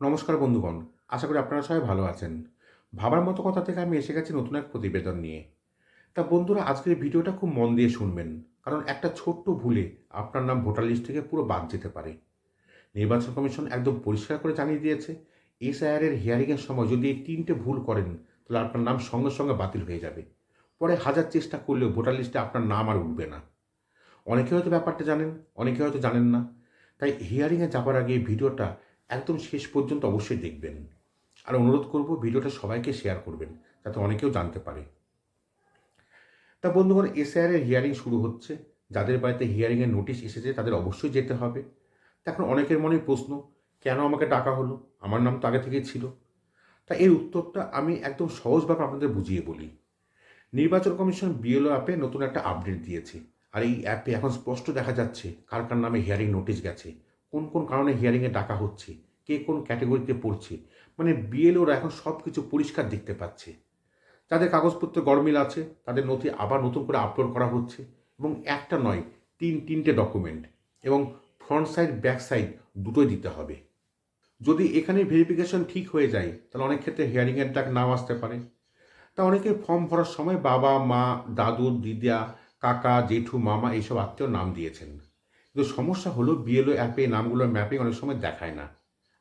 নমস্কার বন্ধুগণ, আশা করি আপনারা সবাই ভালো আছেন। ভাবার মতো কথা থেকে আমি এসে গেছি নতুন এক প্রতিবেদন নিয়ে। তা বন্ধুরা, আজকের ভিডিওটা খুব মন দিয়ে শুনবেন, কারণ একটা ছোট্ট ভুলে আপনার নাম ভোটার লিস্ট থেকে পুরো বাদ যেতে পারে। নির্বাচন কমিশন একদম পরিষ্কার করে জানিয়ে দিয়েছে এসআইআর হিয়ারিংয়ের সময় যদি এই তিনটে ভুল করেন, তাহলে আপনার নাম সঙ্গে সঙ্গে বাতিল হয়ে যাবে। পরে হাজার চেষ্টা করলেও ভোটার লিস্টে আপনার নাম আর উঠবে না। অনেকে হয়তো ব্যাপারটা জানেন, অনেকে হয়তো জানেন না। তাই হিয়ারিংয়ে যাবার আগে এই ভিডিওটা একদম শেষ পর্যন্ত অবশ্যই দেখবেন। আর অনুরোধ করব, ভিডিওটা সবাইকে শেয়ার করবেন, যাতে অনেকেও জানতে পারে। তা বন্ধুগণ এসআইআর এর হিয়ারিং শুরু হচ্ছে। যাদের বাড়িতে হিয়ারিংয়ের নোটিশ এসেছে, তাদের অবশ্যই যেতে হবে। তা এখন অনেকের মনে প্রশ্ন, কেন আমাকে ডাকা হলো? আমার নাম তো আগে থেকেই ছিল। তা এর উত্তরটা আমি একদম সহজভাবে আপনাদের বুঝিয়ে বলি। নির্বাচন কমিশন বিএলও অ্যাপে নতুন একটা আপডেট দিয়েছে। আর এই অ্যাপে এখন স্পষ্ট দেখা যাচ্ছে কার কার নামে হিয়ারিং নোটিশ গেছে। কোন কোন কারণে হিয়ারিংয়ে ডাকা হচ্ছে, কে কোন ক্যাটাগরিতে পড়ছে মানে বিএলওরা এখন সব কিছু পরিষ্কার দেখতে পাচ্ছে। যাদের কাগজপত্র গরমিল আছে, তাদের নথি আবার নতুন করে আপলোড করা হচ্ছে এবং একটা নয়, তিন, তিনটে ডকুমেন্ট এবং ফ্রন্ট সাইড ব্যাক সাইড দুটোই দিতে হবে। যদি এখানে ভেরিফিকেশন ঠিক হয়ে যায়, তাহলে অনেক ক্ষেত্রে হিয়ারিংয়ের ডাক নাও আসতে পারে। তা অনেকে ফর্ম ভরার সময় বাবা, মা, দাদু, দিদা, কাকা, জেঠু, মামা এইসব আত্মীয় নাম দিয়েছেন। কিন্তু সমস্যা হলো বিএলও অ্যাপে নামগুলোর ম্যাপিং অনেক সময় দেখায় না।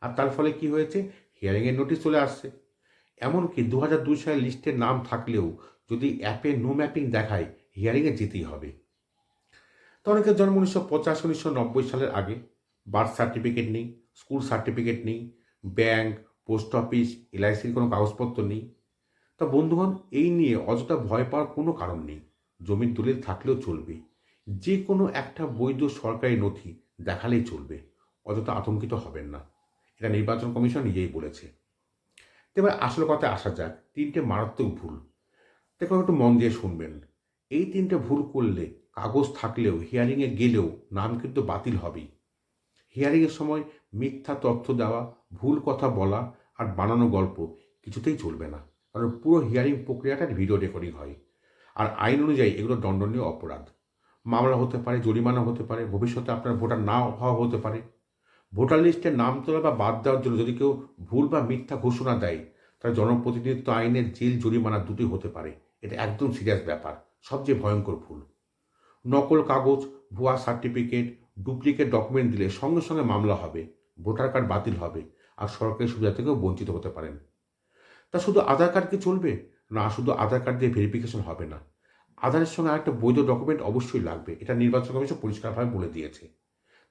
আর তার ফলে কি হয়েছে? হিয়ারিংয়ের নোটিশ চলে আসছে। এমনকি দু হাজার দুই সালের লিস্টের নাম থাকলেও যদি অ্যাপে নো ম্যাপিং দেখায় হিয়ারিংয়ে যেতেই হবে। তো অনেকের জন্ম উনিশশো পঁচাশ, উনিশশো নব্বই সালের আগে। বার্থ সার্টিফিকেট নেই স্কুল সার্টিফিকেট নেই ব্যাংক পোস্ট অফিস এলআইসির কোনো কাগজপত্র নেই। তা বন্ধুগণ, এই নিয়ে অযথা ভয় পাওয়ার কোনো কারণ নেই। জমির দলিল থাকলেও চলবে। যে কোনো একটা বৈধ সরকারি নথি দেখালেই চলবে, অযথা আতঙ্কিত হবেন না। এটা নির্বাচন কমিশন নিজেই বলেছে। এবার আসল কথায় আসা যাক, তিনটে মারাত্মক ভুল। দেখুন, একটু মন দিয়ে শুনবেন। এই তিনটে ভুল করলে, কাগজ থাকলেও হিয়ারিংয়ে গেলেও নাম কিন্তু বাতিল হবেই। হিয়ারিংয়ের সময় মিথ্যা তথ্য দেওয়া, ভুল কথা বলা আর বানানো গল্প কিছুতেই চলবে না। কারণ পুরো হিয়ারিং প্রক্রিয়াটার ভিডিও রেকর্ডিং হয়। আর আইন অনুযায়ী এগুলো দণ্ডনীয় অপরাধ। মামলা হতে পারে, জরিমানা হতে পারে, ভবিষ্যতে আপনার ভোটার না হওয়া হতে পারে। ভোটার লিস্টে নাম তোলা বা বাদ দেওয়ার জন্য যদি কেউ ভুল বা মিথ্যা ঘোষণা দেয় তাহলে জনপ্রতিনিধিত্ব আইনের জেল জরিমানা দুটি হতে পারে। এটা একদম সিরিয়াস ব্যাপার, সবচেয়ে ভয়ঙ্কর ভুল। নকল কাগজ, ভুয়া সার্টিফিকেট ডুপ্লিকেট ডকুমেন্ট দিলে সঙ্গে সঙ্গে মামলা হবে, ভোটার কার্ড বাতিল হবে, আর সরকারি সুবিধা থেকেও বঞ্চিত হতে পারেন। তা শুধু আধার কার্ড কি চলবে? না, শুধু আধার কার্ড দিয়ে ভেরিফিকেশন হবে না। আধারের সঙ্গে আরেকটা বৈধ ডকুমেন্ট অবশ্যই লাগবে। এটা নির্বাচন কমিশন পরিষ্কারভাবে বলে দিয়েছে।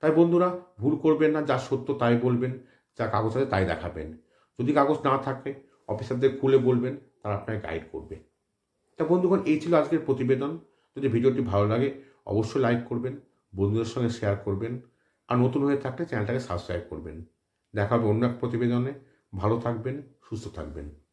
তাই বন্ধুরা, ভুল করবেন না, যা সত্য তাই বলবেন, যা কাগজ আছে তাই দেখাবেন। যদি কাগজ না থাকে, অফিসারদের খুলে বলবেন, তারা আপনাকে গাইড করবে। তা বন্ধুগণ, এই ছিল আজকের প্রতিবেদন। যদি ভিডিওটি ভালো লাগে, অবশ্যই লাইক করবেন, বন্ধুদের সঙ্গে শেয়ার করবেন, আর নতুন হয়ে থাকলে চ্যানেলটাকে সাবস্ক্রাইব করবেন। দেখা হবে অন্য এক প্রতিবেদনে। ভালো থাকবেন, সুস্থ থাকবেন।